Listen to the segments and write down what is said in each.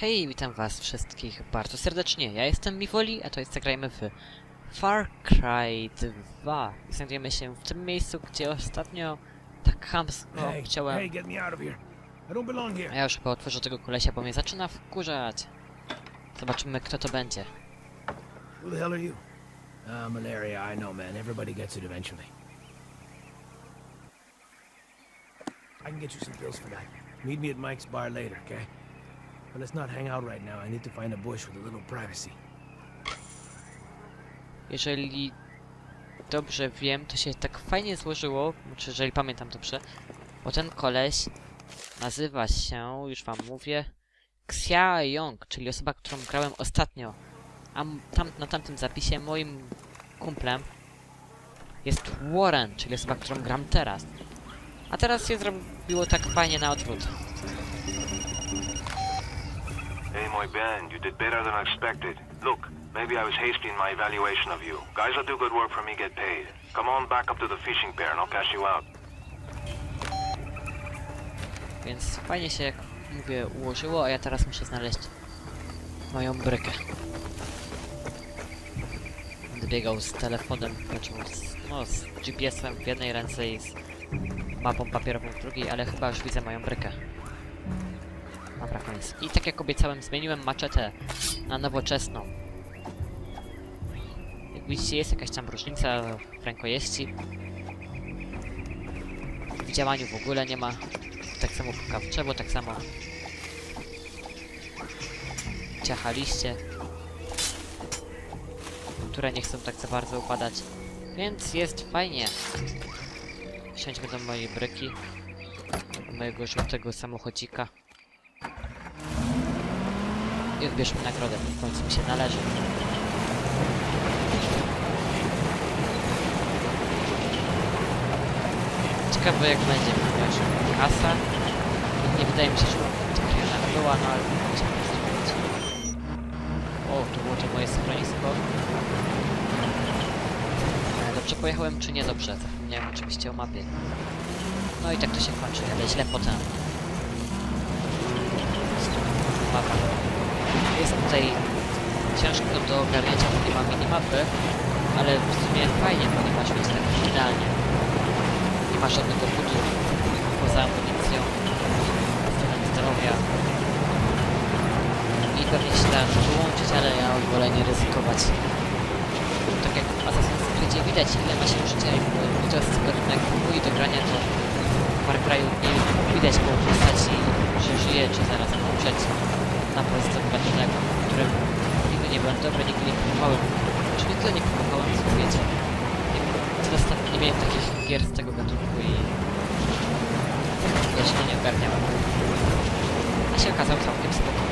Hej, witam was wszystkich bardzo serdecznie. Ja jestem Miwoli, a to jest Zagrajmy w Far Cry 2. I Znajdujemy się w tym miejscu, gdzie ostatnio tak chamsko Hey, chciałem... hey, get me out of here. I don't belong A here. ja już chyba otworzę tego kolesia, bo mnie zaczyna wkurzać. Zobaczymy, kto to będzie. Who the hell are you? Uh, malaria, I know, man. Everybody gets it eventually. I can get you some pills for that. Meet me at Mike's bar later, okay? But let's not hang out right now. I need to find a bush with a little privacy. Jeżeli dobrze wiem, to się tak fajnie złożyło, znaczy jeżeli pamiętam dobrze, bo ten koleś nazywa się, już wam mówię, Xia Yong, czyli osoba, którą grałem ostatnio. A tam, na tamtym zapisie moim kumplem jest Warren, czyli osoba, którą gram teraz. A teraz się zrobiło tak fajnie na odwrót. Hey, my Ben, you did better than expected. Look, maybe I was hasty in my evaluation of you. Guys that do good work for me get paid. Come on back up to the fishing pier and I'll cash you out. Więc fajnie się, jak mówię, ułożyło, a ja teraz muszę znaleźć moją brykę. Będę biegał z telefonem, znaczy z, no, z GPS-em w jednej ręce i z mapą papierową w drugiej, ale chyba już widzę moją brykę. Dobra, koniec. I tak jak obiecałem, zmieniłem maczetę na nowoczesną. Jak widzicie, jest jakaś tam różnica w rękojeści. W działaniu w ogóle nie ma tak samo puka w tak samo ciacha liście, które nie chcą tak za bardzo upadać, więc jest fajnie. Wsiądźmy do mojej bryki, do mojego żółtego samochodzika i odbierzmy nagrodę, w końcu mi się należy. Ciekawe jak będzie, ponieważ kasa. Nie wydaje mi się, że taka była, no ale musimy zrobić. O, było to moje schronisko. Dobrze pojechałem, czy nie dobrze? Zapomniałem oczywiście o mapie. No i tak to się kończy, ale źle potem. Mapa. Jest tutaj ciężko do ogarnięcia, bo nie ma minimapy, ale w sumie fajnie, ponieważ będzie tak finalnie nie ma żadnego budu poza amunicją, student zdrowia. I pewnie się da wyłączyć, ale ja wolę nie ryzykować. Tak jak w Assassin's Creed widać ile ma się życia i to jest gatunek i do grania to w Far Cry'u widać po postaci, że żyje czy zaraz umrzeć na prosto gatunek, którym nigdy nie byłem dobry, nigdy nie próbowałem. Czy nigdy nie próbowałem, co wiecie. Nie, zostaw, nie miałem takich gier z tego gatunku i ja się nie ogarniałem. A się okazał całkiem spoko.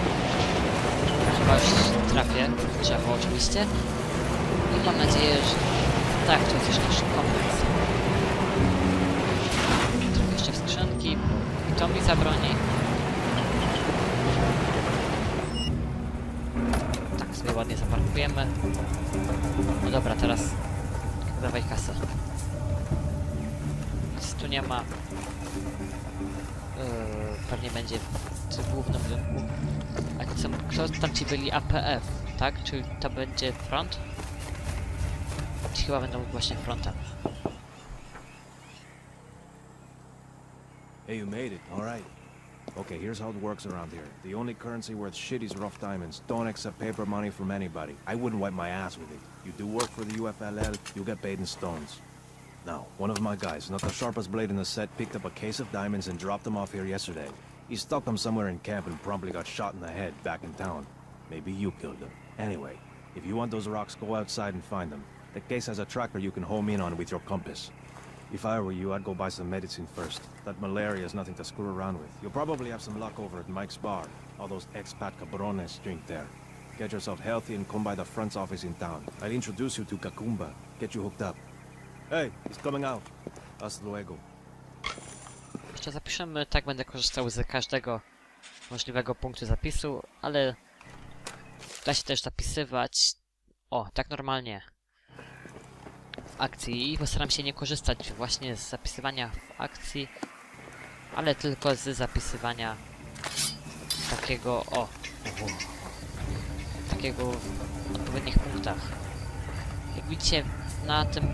Chyba już trafię drzewo oczywiście. I mam nadzieję, że tak, to jest nasz kompleks. Trochę jeszcze w skrzynki, bo to mi zabroni. Sobie ładnie zaparkujemy. No dobra, teraz dawaj kasę. Nic tu nie ma. Yy, pewnie będzie w głównym rynku. A co, kto tam ci byli APF, tak? Czy to będzie front? Ci chyba będą właśnie frontem. Hey, you made it. All right. Okay, here's how it works around here. The only currency worth shit is rough diamonds. Don't accept paper money from anybody. I wouldn't wipe my ass with it. You do work for the UFLL, you get paid in stones. Now, one of my guys, not the sharpest blade in the set, picked up a case of diamonds and dropped them off here yesterday. He stuck them somewhere in camp and promptly got shot in the head back in town. Maybe you killed him. Anyway, if you want those rocks, go outside and find them. The case has a tracker you can home in on with your compass. If I were you, I'd go buy some medicine first. That malaria is nothing to screw around with. You'll probably have some luck over at Mike's bar. All those expat cabrones drink there. Get yourself healthy and come by the front office in town. I'll introduce you to Kakumba. Get you hooked up. Hey, he's coming out. Hasta luego. Jeszcze zapiszemy, tak będę korzystał z każdego możliwego punktu zapisu, ale da się też zapisywać, o, tak normalnie, akcji i postaram się nie korzystać właśnie z zapisywania w akcji, ale tylko z zapisywania takiego, o, takiego w odpowiednich punktach. Jak widzicie, na tym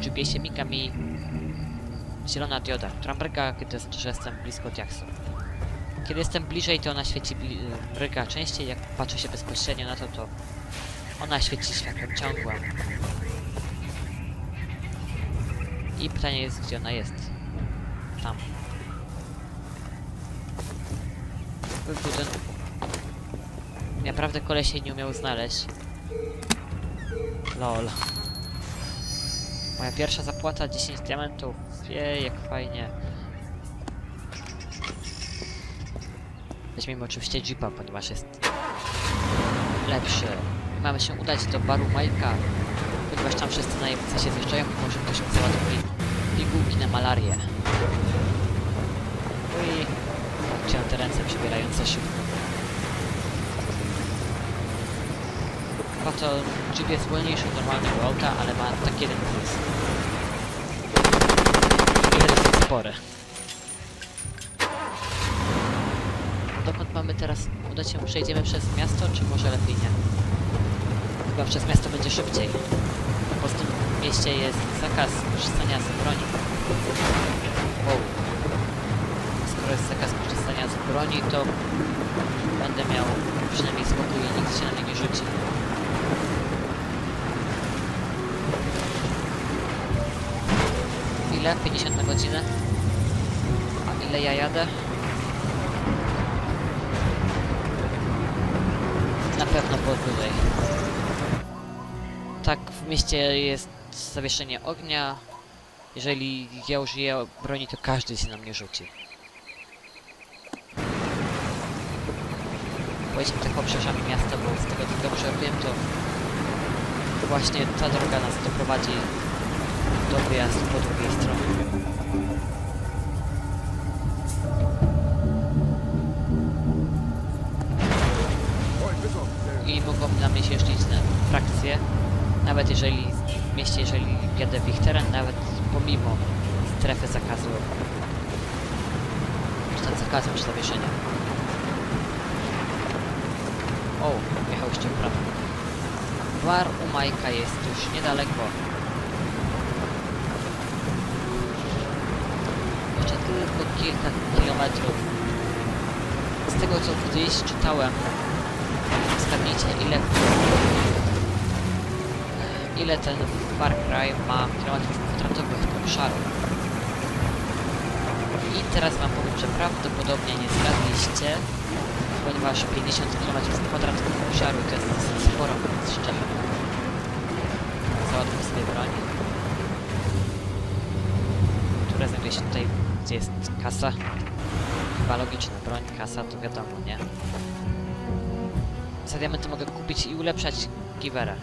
GPS-ie miga mi zielona dioda, która mryga, kiedy że jestem blisko diaksu. Kiedy jestem bliżej, to ona świeci bli- mryga częściej, jak patrzę się bezpośrednio na to, to ona świeci światłem ciągłym. I pytanie jest, gdzie ona jest. Tam. Budynku. Naprawdę koleś jej nie umiał znaleźć. Lol. Moja pierwsza zapłata 10 diamentów. Jej, jak fajnie. Weźmiemy oczywiście jeepa, ponieważ jest lepszy. Mamy się udać do baru Majka, ponieważ tam wszyscy najemcy się zjeżdżają i może ktoś załatwi pigułki na malarię. Ui, odciąłem te ręce przebierające. Chyba to jeep jest wolniejszy od normalnego auta, ale ma taki jeden plus. Jest dosyć spory. Dokąd mamy teraz udać się? Przejdziemy przez miasto, czy może lepiej nie? Chyba przez miasto będzie szybciej. Mieście jest zakaz korzystania z broni. Wow. Skoro jest zakaz korzystania z broni, to będę miał przynajmniej spokój i nikt się na mnie nie rzuci. Ile? 50 na godzinę? A ile ja jadę? Na pewno powyżej. Tak, w mieście jest zawieszenie ognia. Jeżeli ja użyję broni, to każdy się na mnie rzuci. Pojedźmy tak obrzeżami miasta, bo z tego co dobrze wiem, to właśnie ta droga nas doprowadzi do wyjazdu po drugiej stronie. I mogą na mnie się jeszcze frakcje, nawet jeżeli w mieście, jeżeli jadę w ich teren, nawet pomimo strefy zakazu, czy tam zakazu, czy zawieszenia. O, jechał jeszcze w prawo. Bar u Majka jest już niedaleko. Jeszcze tylko kilka kilometrów. Z tego co gdzieś czytałem, zgadnijcie ile ile ten Far Cry ma kilometrów kwadratowych obszaru. I teraz wam powiem, że prawdopodobnie nie zgadliście, ponieważ 50 km kwadratowych obszaru to jest sporo, mówiąc szczerze. Załatwię sobie broń. Która znajduje się tutaj, gdzie jest kasa. Chyba logiczna broń, kasa, to wiadomo, nie? Za diamenty mogę kupić i ulepszać giwerę.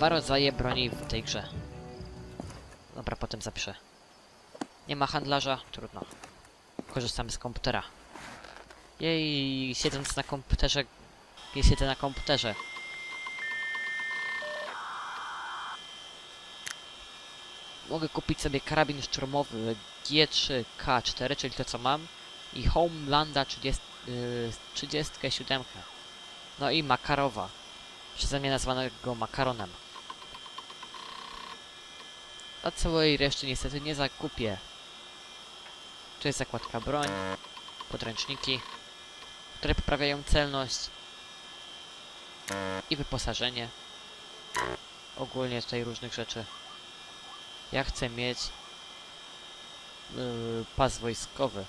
Dwa rodzaje broni w tej grze. Dobra, potem zapiszę. Nie ma handlarza? Trudno. Korzystamy z komputera. Jej, siedząc na komputerze... Siedzę na komputerze. Mogę kupić sobie karabin szturmowy G3K4, czyli to co mam. I Homelanda 30, yy, 37. No i Makarowa. Przeze mnie nazwanego Makaronem. A całej reszty niestety nie zakupię. Tu jest zakładka broń, podręczniki, które poprawiają celność i wyposażenie. Ogólnie tutaj różnych rzeczy. Ja chcę mieć yy, pas wojskowy.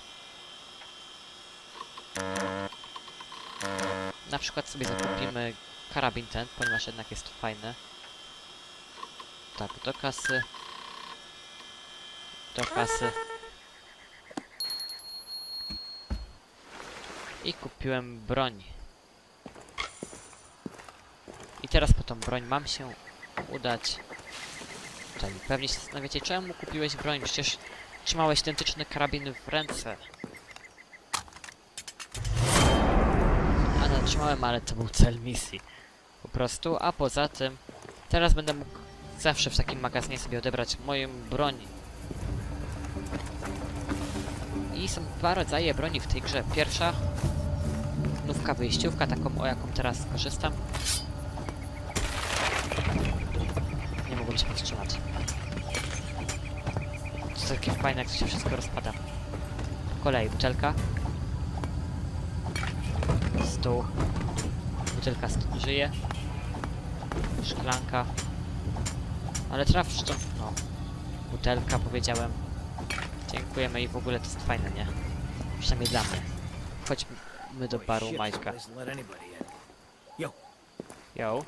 Na przykład sobie zakupimy karabin ten, ponieważ jednak jest fajny. Tak, do kasy. Do kasy. I kupiłem broń. I teraz po tą broń mam się udać. Tutaj pewnie się zastanawiacie, czemu kupiłeś broń? Przecież trzymałeś identyczny karabin w ręce. A no, trzymałem, ale to był cel misji. Po prostu, a poza tym teraz będę mógł zawsze w takim magazynie sobie odebrać moją broń. I są dwa rodzaje broni w tej grze. Pierwsza oknówka, wyjściówka, taką o jaką teraz korzystam. Nie mogłem się powstrzymać. To takie fajne, jak to się wszystko rozpada. Po kolei butelka. Stół. Butelka żyje. Szklanka. Ale traf. No. Butelka, powiedziałem. Dziękujemy i w ogóle to jest fajne, nie? Przynajmniej dla mnie. Chodźmy do baru Majka. Yo, Yo.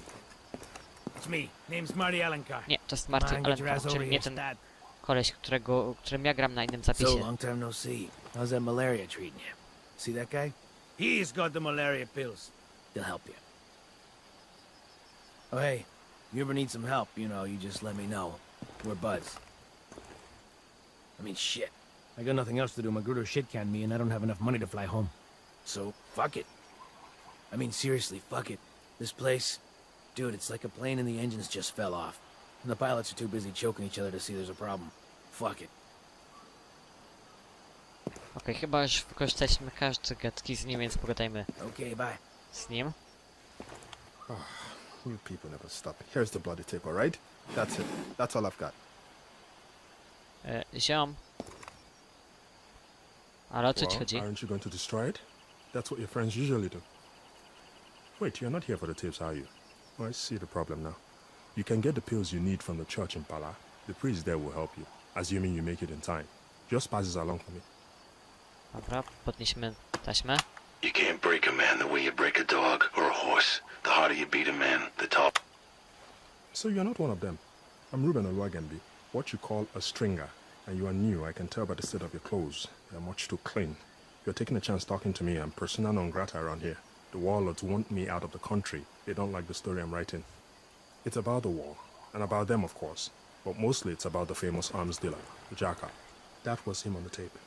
it's me. Name's Marty Allencar. Nie, to jest ass over czyli nie ten koleś, którego, którym ja gram na innym So, zapisie. long time no see. How's that malaria treating you? See that guy? He's got the malaria pills. He'll help you. Oh, hey, if you ever need some help, you know, you just let me know. We're buds. I mean, shit. I got nothing else to do. Magruder shit canned me, and I don't have enough money to fly home. So, fuck it. I mean, seriously, fuck it. This place, dude, it's like a plane and the engines just fell off. And the pilots are too busy choking each other to see there's a problem. Fuck it. Okej, chyba już wykorzystaliśmy każdy gadki z nim, więc pogadajmy Okay, bye. z nim. Oh, you people never stop. Here's the bloody tape, all right? That's it. That's all I've got. E, ziom. Ale o co ci Well, aren't you going to destroy it? That's what your friends usually do. Wait, you're not here for the tapes, are you? Oh, I see the problem now. You can get the pills you need from the church in Pala. The priest there will help you, assuming you make it in time. Just pass this along for me. Dobra, podnieśmy taśmę. You can't break a man the way you break a dog or a horse. The harder you beat a man, the top. So you're not one of them. I'm Ruben Oluwagembi, what you call a stringer. And you are new, I can tell by the state of your clothes. They're much too clean. You're taking a chance talking to me. I'm persona non grata around here. The warlords want me out of the country. They don't like the story I'm writing. It's about the war, and about them, of course. But mostly it's about the famous arms dealer, Jaka. That was him on the tape.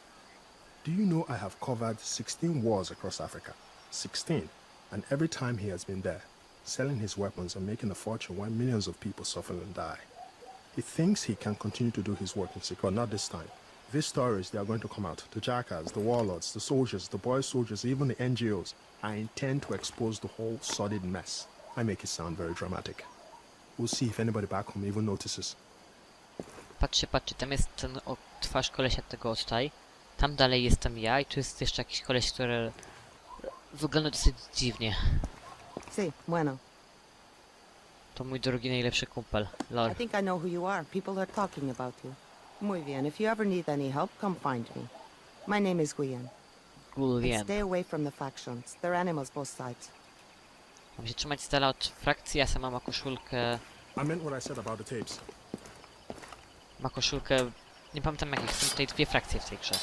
Do you know I have covered 16 wars across Africa? 16. And every time he has been there, selling his weapons and making a fortune while millions of people suffer and die. He thinks he can continue to do his work in secret, not this time. These stories, they are going to come out. The jackals, the warlords, the soldiers, the boy soldiers, even the NGOs. I intend to expose the whole sordid mess. I make it sound very dramatic. We'll see if anybody back home even notices. Patrzcie, patrzcie, tam jest ten o, twarz kolesia tego tutaj. Tam dalej jestem ja i tu jest jeszcze jakiś koleś, który wygląda dosyć dziwnie. Sí, bueno. To mój drugi najlepszy kumpel, I lol. think I know who you are. People are talking about you. Muy bien. If you ever need any help, come find me. My name is Guyen. Gullian. stay away from the factions. They're animals both sides. Mam się trzymać z dala od frakcji, ja sama ma koszulkę... I meant what I said about the tapes. Ma koszulkę... Nie pamiętam jakich, są tutaj dwie frakcje w tej grze.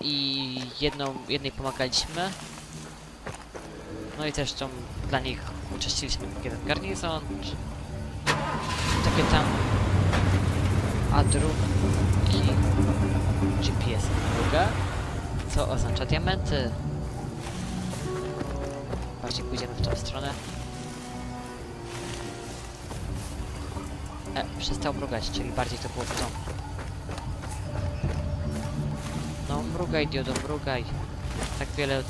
I jedną, jednej pomagaliśmy. No i też tą dla nich uczestniliśmy jeden garnizon. Takie tam... A drugi... GPS druga. Co oznacza diamenty. Bardziej pójdziemy w tą stronę. E, przestał mrugać, czyli bardziej to było w tą. No mrugaj, Diodo, mrugaj. Tak wiele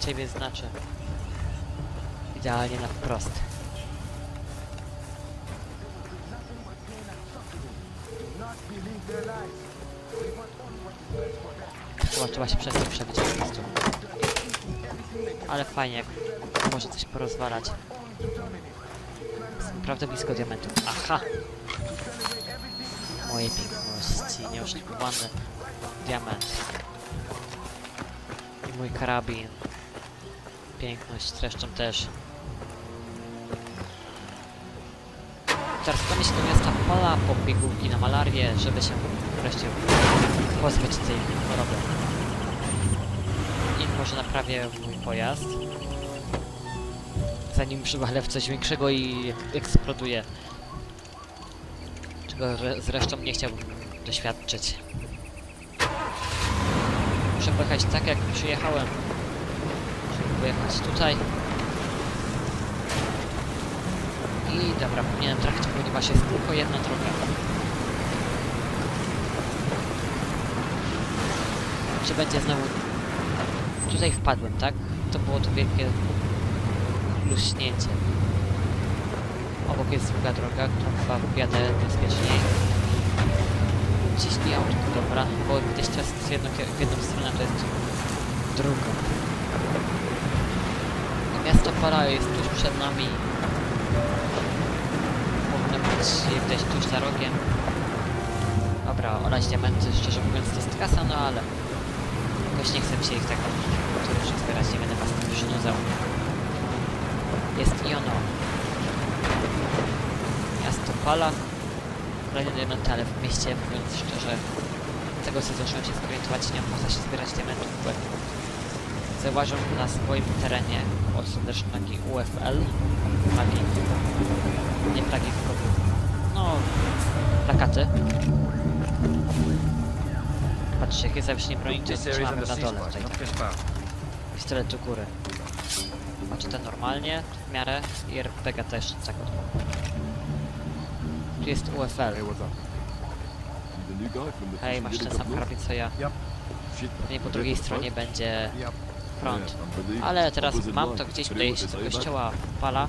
ciebie znaczy. Idealnie na wprost. Chyba trzeba się przez to przebić po prostu. Ale fajnie, jak może coś porozwalać. Jestem naprawdę blisko diamentów. Aha! Moje piękności, nieoszukowany diament. I mój karabin. Piękność zresztą też. Skłonię się do miasta Pola po pigułki na malarię, żeby się wreszcie pozbyć tej choroby. I może naprawię mój pojazd. Zanim przywalę w coś większego i ek- eksploduje. Czego re- zresztą nie chciałbym doświadczyć. Muszę pojechać tak jak przyjechałem. Muszę pojechać tutaj. I dobra, powinienem trafić, ponieważ jest tylko jedna droga. Czy będzie znowu... Tutaj wpadłem, tak? to było to wielkie luśnięcie. Obok jest długa droga, którą chyba pojadę bezpieczniej. Ciśnij auto, dobra, bo gdzieś teraz z jedną, w jedną stronę to jest w drugą. Miasto Para jest tuż przed nami. Powinno być gdzieś tuż za rogiem. Dobra, olać diamenty, szczerze mówiąc to jest kasa, no ale jakoś nie chcę się ich tak dużo zbierać, nie będę was tym przynudzał. Jest i ono. Miasto Pala. Kolejne diamenty, ale w mieście, mówiąc szczerze, tego co zacząłem się zorientować, nie opłaca się zbierać diamentów, bo zauważył na swoim terenie od znaki UFL, flagi, nie flagi, tylko no, plakaty. Patrzcie, jakie zawieszenie broni, to jest mamy na dole tutaj. Pistolet do góry. Macie to normalnie, w miarę i RPG też tak Tu jest UFL. Hej, masz ten sam karabin co ja. Pewnie po drugiej stronie będzie front. Ale teraz mam to gdzieś podejście do kościoła Pala.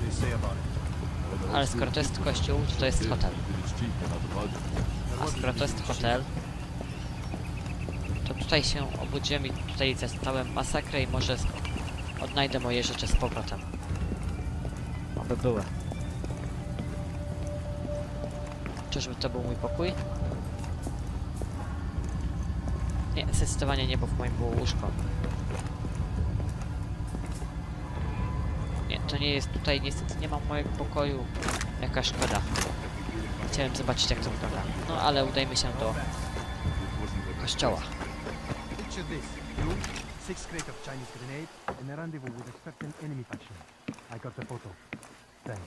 Ale skoro to jest kościół, to to jest hotel. A skoro to jest hotel, to tutaj się obudziłem i tutaj zastałem masakrę i może odnajdę moje rzeczy z powrotem. Oby były. Czyżby to był mój pokój? Nie, zdecydowanie nie, bo w moim było łóżko. Nie, jest tutaj, niestety nie mam mojego pokoju. Jaka szkoda. Chciałem zobaczyć jak to wygląda. No ale udajmy się do kościoła. Picture this. You, six crate of Chinese grenade, and a rendezvous with a certain enemy faction. I got the photo. Thanks.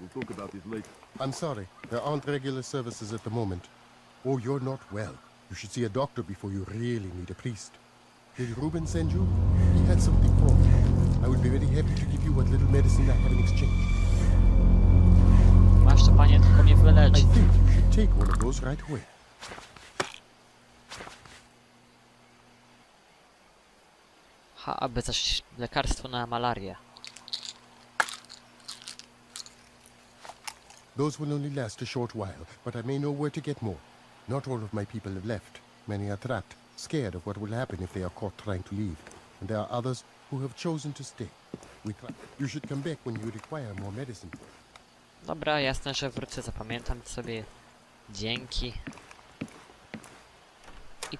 We'll talk about this later. I'm sorry. There aren't regular services at the moment. Oh, you're not well. You should see a doctor before you really need a priest. Did Ruben send you? He had something for me. I would be very happy to give you what little medicine I have in exchange. Masz to panie, tylko mnie I wylecz. think you should take one of those right away. Ha, aby coś lekarstwo na malarię. Those will only last a short while, but I may know where to get more. Not all of my people have left. Many are trapped, scared of what will happen if they are caught trying to leave. And there are others who have chosen to stay. We. You should come back when you require more medicine. Dobra, jasne, że wrócę, zapamiętam sobie. Dzięki. I...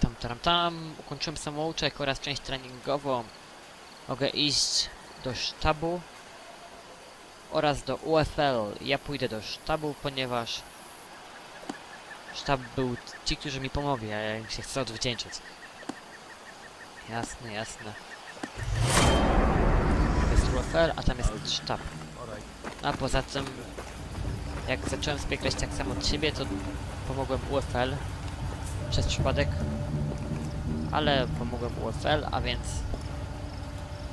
Tam, tam, tam. Ukończyłem samouczek oraz część treningową. Mogę iść do sztabu oraz do UFL. Ja pójdę do sztabu, ponieważ sztab był ci, którzy mi pomogli, a ja im się chcę odwdzięczyć. Jasne, jasne. Jest UFL, a tam jest sztab. A poza tym, jak zacząłem zbiegać tak samo od siebie, to pomogłem UFL przez przypadek. Ale pomogłem UFL, a więc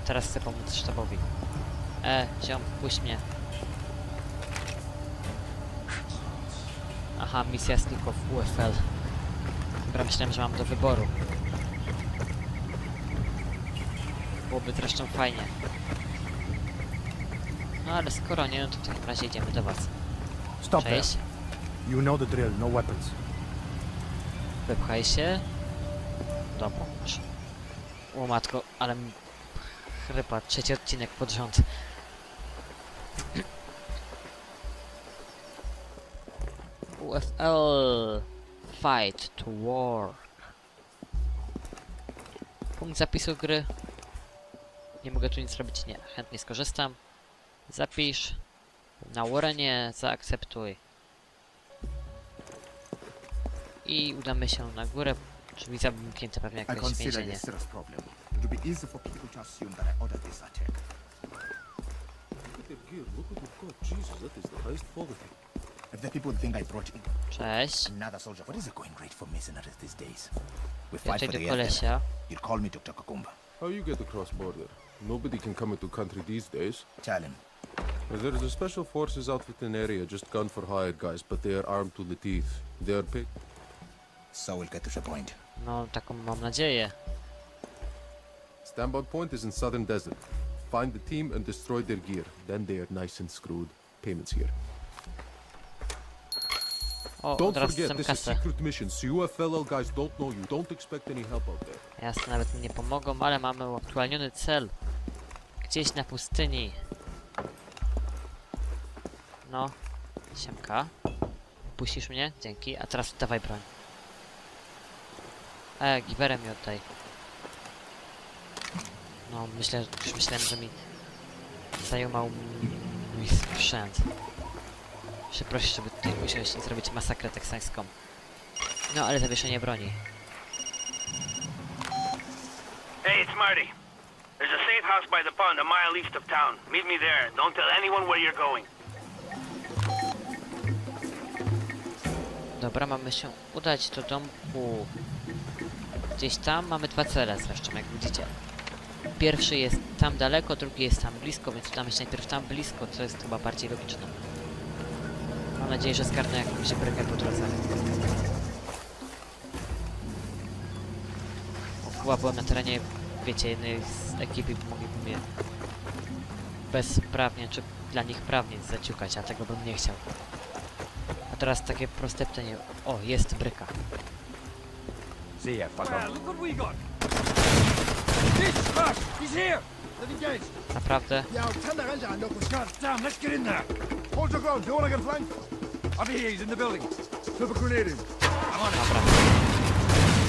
teraz chcę pomóc sztabowi. E, ziom, puść mnie. Aha, misja jest tylko w UFL. Dobra, myślałem, że mam do wyboru. Byłoby zresztą fajnie. No ale skoro nie, no to w takim razie idziemy do was. Stop there. Cześć. You know the drill. No weapons. Wypchaj się. Do domu. O matko, ale mi chrypa, trzeci odcinek pod rząd. UFL Fight to War. Punkt zapisu gry. Nie mogę tu nic robić, nie. Chętnie skorzystam. Zapisz. Na Warrenie zaakceptuj. I udamy się na górę. Drzwi zamknięte pewnie jakieś więzienie. If the people think I brought in Cześć. another soldier, what is it going great for mercenaries these days? We fight for do the kolesia. You call me Dr. Kakumba. How you get across border? Nobody can come into country these days. Tell him. There's a special forces outfit in area, just gun for hire guys, but they are armed to the teeth. They are paid. So we'll get to the point. No, taką mam nadzieję. Stand-by point is in southern desert. Find the team and destroy their gear. Then they are nice and screwed. Payments here. O, Don't forget, chcę this is kasę. secret mission, so UFLL guys don't know you. Don't expect any help out there. Jasne, nawet mi nie pomogą, ale mamy uaktualniony cel. Gdzieś na pustyni. No. Siemka. Puścisz mnie? Dzięki. A teraz dawaj broń. E, giwerem mi oddaj. No, myślę, już myślałem, że mi zajumał mój sprzęt. Jeszcze prosić, żeby tutaj i zrobić masakrę teksańską. No, ale zawieszenie broni. Hey, it's Marty. There's a safe house by the pond a mile east of town. Meet me there. Don't tell anyone where you're going. Dobra, mamy się udać do domku. Gdzieś tam mamy dwa cele zresztą, jak widzicie. Pierwszy jest tam daleko, drugi jest tam blisko, więc udamy się najpierw tam blisko, co jest chyba bardziej logiczne. Mam nadzieję, że zgarnę jakąś brykę po drodze. Chyba byłem na terenie, wiecie, jednej z ekipy, mogliby mnie bezprawnie, czy dla nich prawnie zaciukać, a tego bym nie chciał. A teraz takie proste pytanie. O, jest bryka. See ya, fucker. look what we got! This, Rush! He's here! Let him engage! Naprawdę? Yeah, I'll tell the Ranger and look what's gone. Damn, let's get in there. Hold your ground. You want to get flanked? I'll be here. He's in the building. Flip a grenade in. Dobra.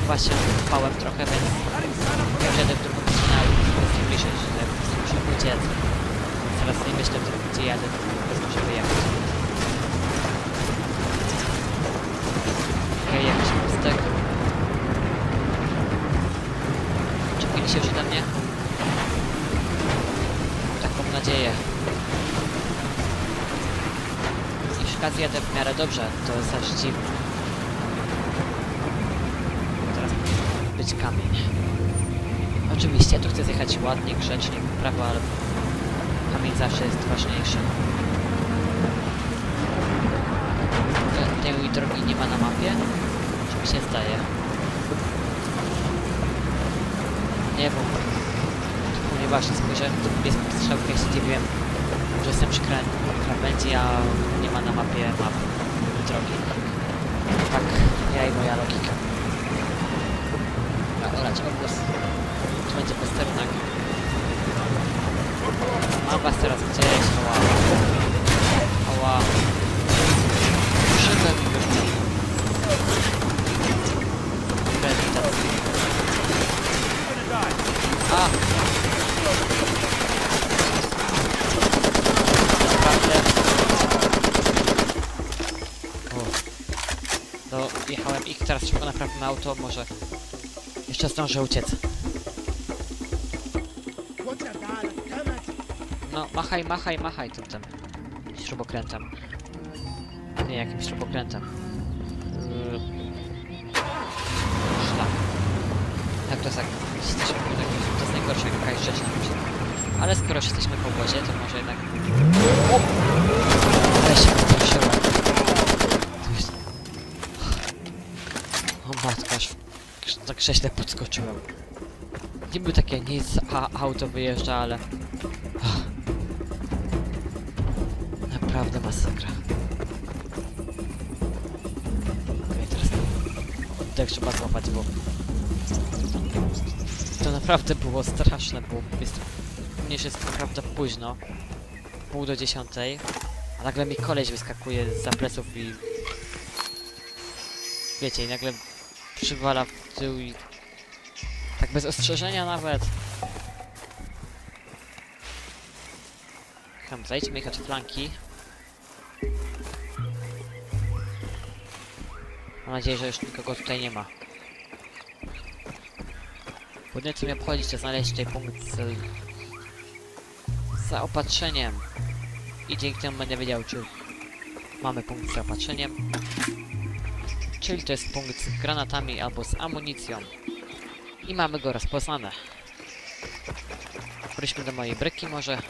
Się bałem trochę, więc jadę w drugą stronę, ale muszę zbliżyć, że muszę uciec. Teraz nie myślę, gdzie jadę, prostu muszę wyjechać. Okej, jakiś pustek. Czepili się już mnie? Taką nadzieję. Jeśli raz jadę w miarę dobrze, to jest aż dziwne. Teraz Oczywiście, tu chcę zjechać ładnie, grzecznie, prawo, ale kamień zawsze jest ważniejszy. Te- Tej drogi nie ma na mapie? Czy mi się zdaje? Nie wiem. Ponieważ spojrzałem, tu jest strzałka i się zdziwiłem, że jestem przy krawędzi, a nie ma na mapie map drogi. Tak, ja i moja logika. Dobra, olać obóz. Tu będzie posterunek. Mam was teraz gdzieś, ała. Ała. Szybę mi wyrzuca. Prezentacja. A! Naprawdę. O. To jechałem ich teraz szybko naprawmy auto, może jeszcze zdążę uciec. No, machaj, machaj, machaj tym tym śrubokrętem. Nie, jakimś śrubokrętem. Yy... Szlak. Jak to jest tak? Jesteśmy, to jest najgorsza jakaś rzecz na myśli. Ale skoro jesteśmy w obozie, to może jednak... O! Ale się wystraszyłem. O matko, aż krześle podskoczyłem. Niby takie nic, a auto wyjeżdża, ale... Naprawdę masakra. Okej, teraz oddech trzeba złapać, bo... To naprawdę było straszne, bo jest... Już jest naprawdę późno. Pół do dziesiątej. A nagle mi koleś wyskakuje za pleców i... Wiecie, i nagle przywala w tył i... Tak bez ostrzeżenia nawet. Tam zejdźmy ich od flanki. Mam nadzieję, że już nikogo tutaj nie ma. Jedyne co mnie obchodzi, to znaleźć tutaj punkt z zaopatrzeniem. I dzięki temu będę wiedział, czy mamy punkt z zaopatrzeniem. Czyli to jest punkt z granatami albo z amunicją. I mamy go rozpoznane. Wróćmy do mojej bryki może.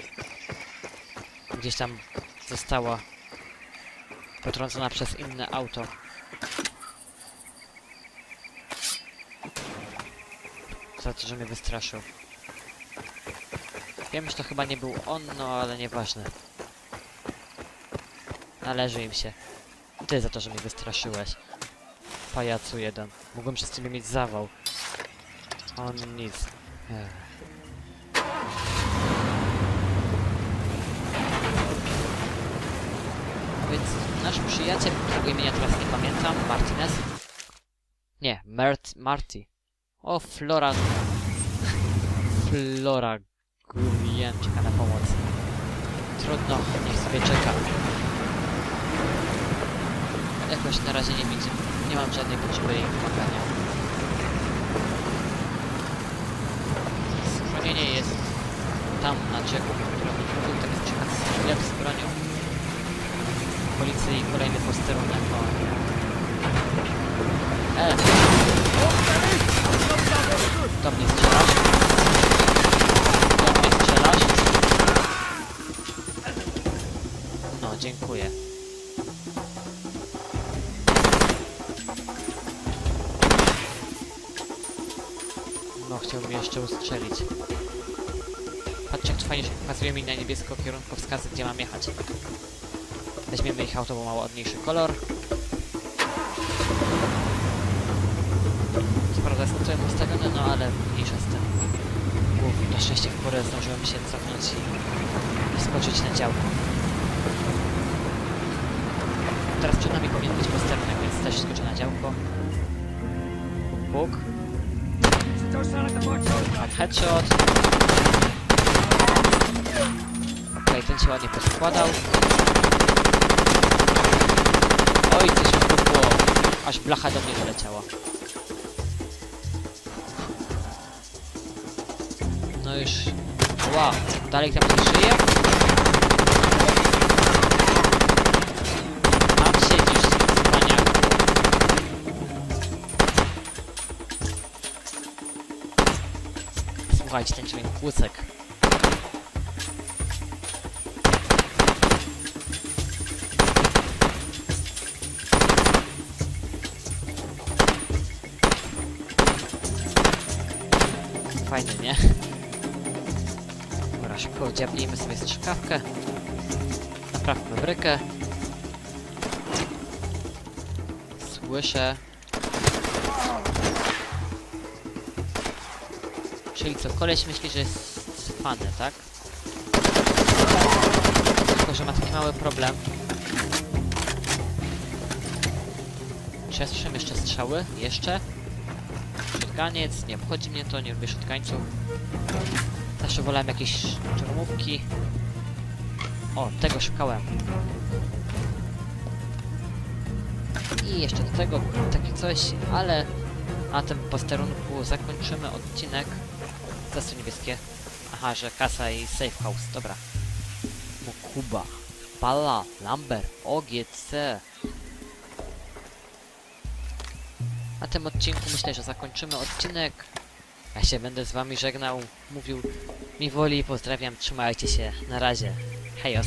Gdzieś tam została potrącona przez inne auto. Za to, że mnie wystraszył. Wiem, że to chyba nie był on, no ale nieważne. Należy im się. Ty za to, że mnie wystraszyłeś. Pajacu jeden. Mógłbym przez ciebie mieć zawał. On nic. Ech. Więc nasz przyjaciel, którego imienia teraz nie pamiętam, Martinez. Nie, Mert, Marty. O, Flora. Flora. Gurien czeka na pomoc. Trudno, niech sobie czeka. Jakoś na razie nie widzę. Nie mam żadnej potrzeby jej pomagania. Schronienie jest tam na drzewie, które był tak czeka z bronią. Policji kolejny posterunek. Jeszcze ustrzelić. Patrzcie, jak fajnie, że pokazuje mi na niebiesko kierunkowskazy, gdzie mam jechać. Weźmiemy ich auto, bo ma ładniejszy kolor. Co prawda jest na ustawione, no ale mniejsza z tym. Na szczęście w porę zdążyłem się cofnąć i, skoczyć na działko. Teraz przed nami powinien być posterunek, więc też skoczę na działko. Puk. Headshot. Okej, ten się ładnie poskładał. Oj, coś mi było. Aż blacha do mnie doleciała. No już... Wow, dalej tam coś żyje? Słuchajcie, ten dźwięk kłócek. Fajny, nie? Dobra, szybko dziabnijmy sobie strzykawkę. Naprawmy brykę. Słyszę. Czyli co, koleś myśli, że jest fany, tak? Tylko, że ma taki mały problem. Czy ja jeszcze strzały? Jeszcze? Shotganiec, nie obchodzi mnie to, nie lubię shotgańców. Zawsze wolałem jakieś czerwówki. O, tego szukałem. I jeszcze do tego takie coś, ale na tym posterunku zakończymy odcinek. Zasy niebieskie. Aha, że kasa i safe house, dobra. Mokuba, Pala, Lambert, OGC. Na tym odcinku myślę, że zakończymy odcinek. Ja się będę z wami żegnał, mówił mi woli, pozdrawiam, trzymajcie się, na razie. Hejos.